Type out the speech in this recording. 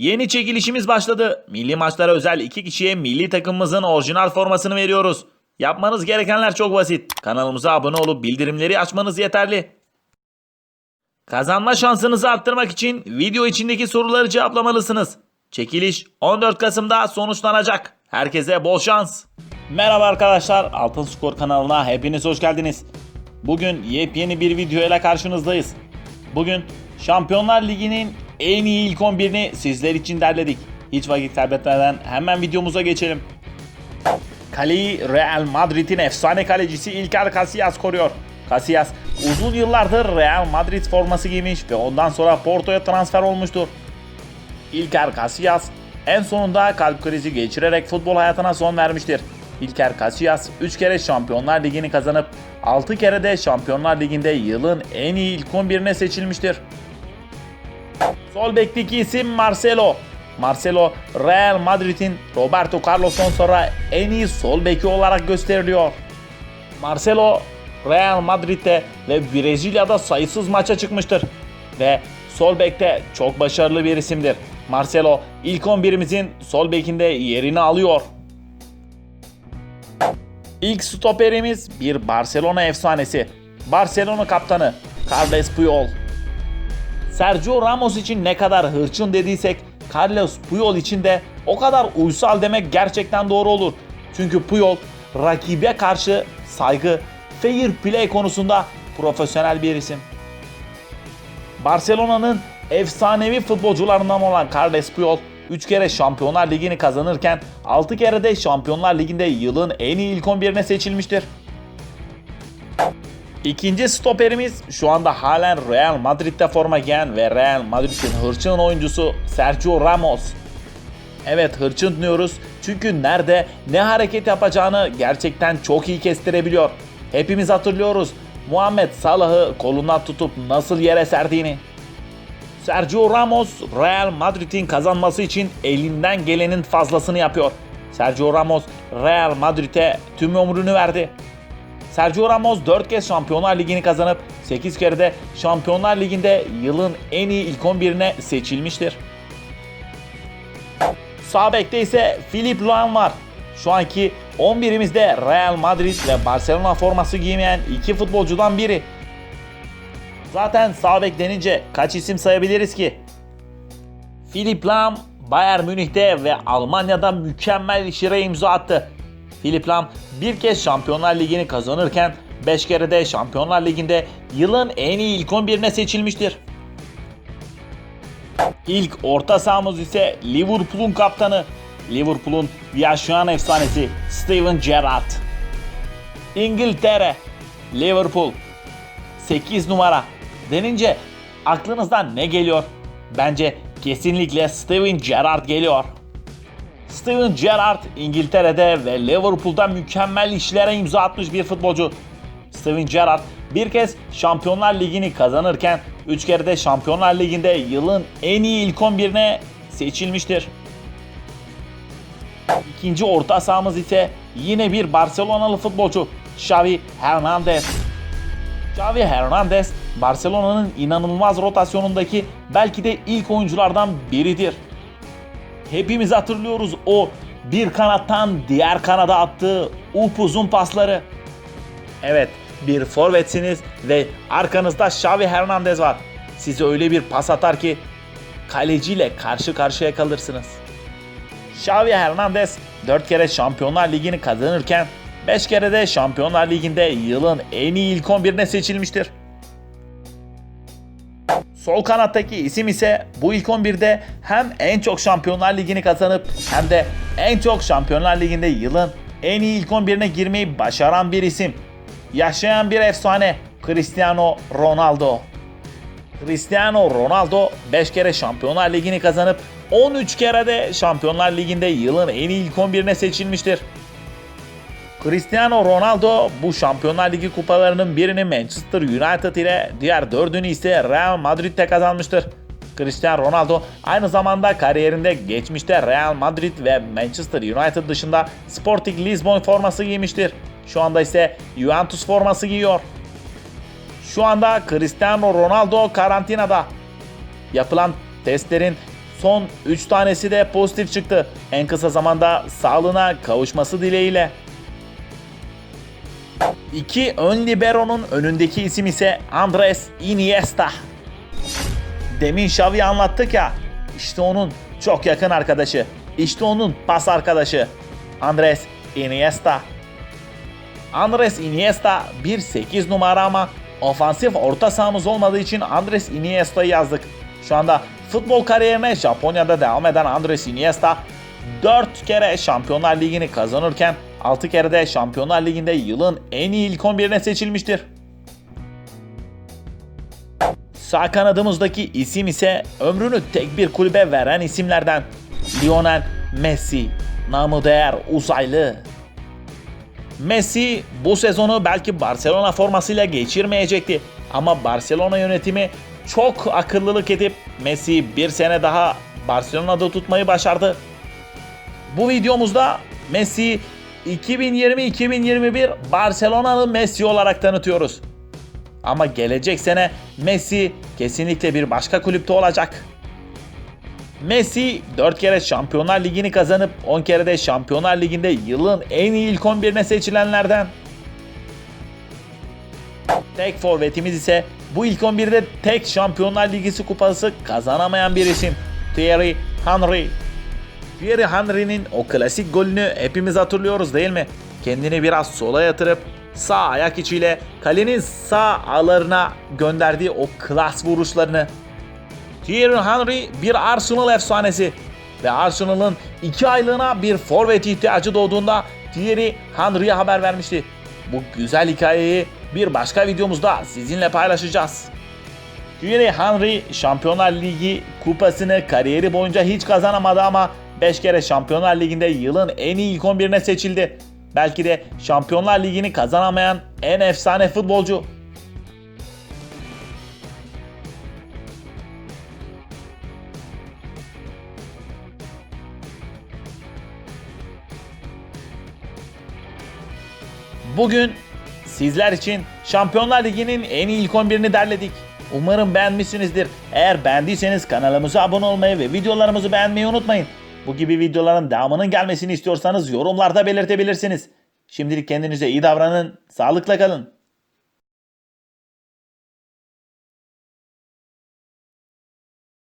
Yeni çekilişimiz başladı. Milli maçlara özel iki kişiye milli takımımızın orijinal formasını veriyoruz. Yapmanız gerekenler çok basit. Kanalımıza abone olup bildirimleri açmanız yeterli. Kazanma şansınızı arttırmak için video içindeki soruları cevaplamalısınız. Çekiliş 14 Kasım'da sonuçlanacak. Herkese bol şans. Merhaba arkadaşlar, Altın Skor kanalına hepiniz hoş geldiniz. Bugün yepyeni bir video ile karşınızdayız. Bugün Şampiyonlar Ligi'nin en iyi ilk 11'ini sizler için derledik. Hiç vakit kaybetmeden hemen videomuza geçelim. Kaleyi Real Madrid'in efsane kalecisi İlker Casillas koruyor. Casillas uzun yıllardır Real Madrid forması giymiş ve ondan sonra Porto'ya transfer olmuştur. İlker Casillas en sonunda kalp krizi geçirerek futbol hayatına son vermiştir. İlker Casillas 3 kere Şampiyonlar Ligi'ni kazanıp 6 kere de Şampiyonlar Ligi'nde yılın en iyi ilk 11'ine seçilmiştir. Sol bekteki isim Marcelo. Marcelo Real Madrid'in Roberto Carlos'tan sonra en iyi sol beki olarak gösteriliyor. Marcelo Real Madrid'de ve Brezilya'da sayısız maça çıkmıştır. Ve sol bekte çok başarılı bir isimdir. Marcelo ilk 11'imizin sol bekinde yerini alıyor. İlk stoperimiz bir Barcelona efsanesi. Barcelona kaptanı Carles Puyol. Sergio Ramos için ne kadar hırçın dediysek Carlos Puyol için de o kadar uysal demek gerçekten doğru olur. Çünkü Puyol rakibe karşı saygı, fair play konusunda profesyonel bir isim. Barcelona'nın efsanevi futbolcularından olan Carles Puyol 3 kere Şampiyonlar Ligi'ni kazanırken 6 kere de Şampiyonlar Ligi'nde yılın en iyi ilk 11'ine seçilmiştir. İkinci stoperimiz şu anda halen Real Madrid'de forma giyen ve Real Madrid'in hırçın oyuncusu Sergio Ramos. Evet hırçın diyoruz çünkü nerede ne hareket yapacağını gerçekten çok iyi kestirebiliyor. Hepimiz hatırlıyoruz Muhammed Salah'ı kolundan tutup nasıl yere serdiğini. Sergio Ramos Real Madrid'in kazanması için elinden gelenin fazlasını yapıyor. Sergio Ramos Real Madrid'e tüm ömrünü verdi. Sergio Ramos 4 kez Şampiyonlar Ligi'ni kazanıp 8 kere de Şampiyonlar Ligi'nde yılın en iyi ilk 11'ine seçilmiştir. Sağ bekte ise Philip Luan var. Şu anki 11'imizde Real Madrid ve Barcelona forması giymeyen iki futbolcudan biri. Zaten sağ bek denince kaç isim sayabiliriz ki? Philip Lahm Bayern Münih'te ve Almanya'da mükemmel işlere imza attı. Philip Lahm bir kez Şampiyonlar Ligi'ni kazanırken 5 kere de Şampiyonlar Ligi'nde yılın en iyi ilk 11'ine seçilmiştir. İlk orta sahamız ise Liverpool'un kaptanı, Liverpool'un yaşayan efsanesi Steven Gerrard. İngiltere, Liverpool, 8 numara denince aklınızdan ne geliyor? Bence kesinlikle Steven Gerrard geliyor. Steven Gerrard İngiltere'de ve Liverpool'da mükemmel işlere imza atmış bir futbolcu. Steven Gerrard bir kez Şampiyonlar Ligi'ni kazanırken 3 kere de Şampiyonlar Ligi'nde yılın en iyi ilk 11'ine seçilmiştir. İkinci orta sahamız ise yine bir Barcelonalı futbolcu Xavi Hernandez. Xavi Hernandez Barcelona'nın inanılmaz rotasyonundaki belki de ilk oyunculardan biridir. Hepimiz hatırlıyoruz o bir kanattan diğer kanada attığı upuzun pasları. Evet bir forvetsiniz ve arkanızda Xavi Hernandez var. Size öyle bir pas atar ki kaleciyle karşı karşıya kalırsınız. Xavi Hernandez 4 kere Şampiyonlar Ligi'ni kazanırken 5 kere de Şampiyonlar Ligi'nde yılın en iyi ilk 11'ine seçilmiştir. Sol kanattaki isim ise bu ilk 11'de hem en çok Şampiyonlar Ligi'ni kazanıp hem de en çok Şampiyonlar Ligi'nde yılın en iyi ilk 11'ine girmeyi başaran bir isim. Yaşayan bir efsane Cristiano Ronaldo. Cristiano Ronaldo 5 kere Şampiyonlar Ligi'ni kazanıp 13 kere de Şampiyonlar Ligi'nde yılın en iyi ilk 11'ine seçilmiştir. Cristiano Ronaldo bu Şampiyonlar Ligi kupalarının birini Manchester United ile diğer dördünü ise Real Madrid'de kazanmıştır. Cristiano Ronaldo aynı zamanda kariyerinde geçmişte Real Madrid ve Manchester United dışında Sporting Lisbon forması giymiştir. Şu anda ise Juventus forması giyiyor. Şu anda Cristiano Ronaldo karantinada. Yapılan testlerin Son 3 tanesi de pozitif çıktı. En kısa zamanda sağlığına kavuşması dileğiyle. İki ön libero'nun önündeki isim ise Andres Iniesta. Demin Xavi'yi anlattık ya. İşte onun çok yakın arkadaşı. İşte onun pas arkadaşı. Andres Iniesta. Andres Iniesta 1-8 numara ama ofansif orta sahamız olmadığı için Andres Iniesta'yı yazdık. Şu anda futbol kariyerine Japonya'da devam eden Andres Iniesta 4 kere Şampiyonlar Ligi'ni kazanırken 6 kere de Şampiyonlar Ligi'nde yılın en iyi ilk 11'ine seçilmiştir. Sağ kanadımızdaki isim ise ömrünü tek bir kulübe veren isimlerden Lionel Messi, namı değer uzaylı. Messi bu sezonu belki Barcelona formasıyla geçirmeyecekti ama Barcelona yönetimi çok akıllılık edip Messi'yi bir sene daha Barcelona'da tutmayı başardı. Bu videomuzda Messi 2020-2021 Barcelona'lı Messi olarak tanıtıyoruz. Ama gelecek sene Messi kesinlikle bir başka kulüpte olacak. Messi 4 kere Şampiyonlar Ligi'ni kazanıp 10 kere de Şampiyonlar Ligi'nde yılın en iyi ilk 11'ine seçilenlerden. Tek forvetimiz ise bu ilk 11'de tek Şampiyonlar Ligi kupası kazanamayan bir isim. Thierry Henry. Thierry Henry'nin o klasik golünü hepimiz hatırlıyoruz değil mi? Kendini biraz sola yatırıp sağ ayak içiyle kalenin sağ ağlarına gönderdiği o klas vuruşlarını. Thierry Henry bir Arsenal efsanesi ve Arsenal'ın 2 aylığına bir forvet ihtiyacı doğduğunda Thierry Henry'e haber vermişti. Bu güzel hikayeyi bir başka videomuzda sizinle paylaşacağız. Thierry Henry Şampiyonlar Ligi kupasını kariyeri boyunca hiç kazanamadı ama 5 kere Şampiyonlar Ligi'nde yılın en iyi ilk 11'ine seçildi. Belki de Şampiyonlar Ligi'ni kazanamayan en efsane futbolcu. Bugün sizler için Şampiyonlar Ligi'nin en iyi ilk 11'ini derledik. Umarım beğenmişsinizdir. Eğer beğendiyseniz kanalımıza abone olmayı ve videolarımızı beğenmeyi unutmayın. Bu gibi videoların devamının gelmesini istiyorsanız yorumlarda belirtebilirsiniz. Şimdilik kendinize iyi davranın, sağlıkla kalın.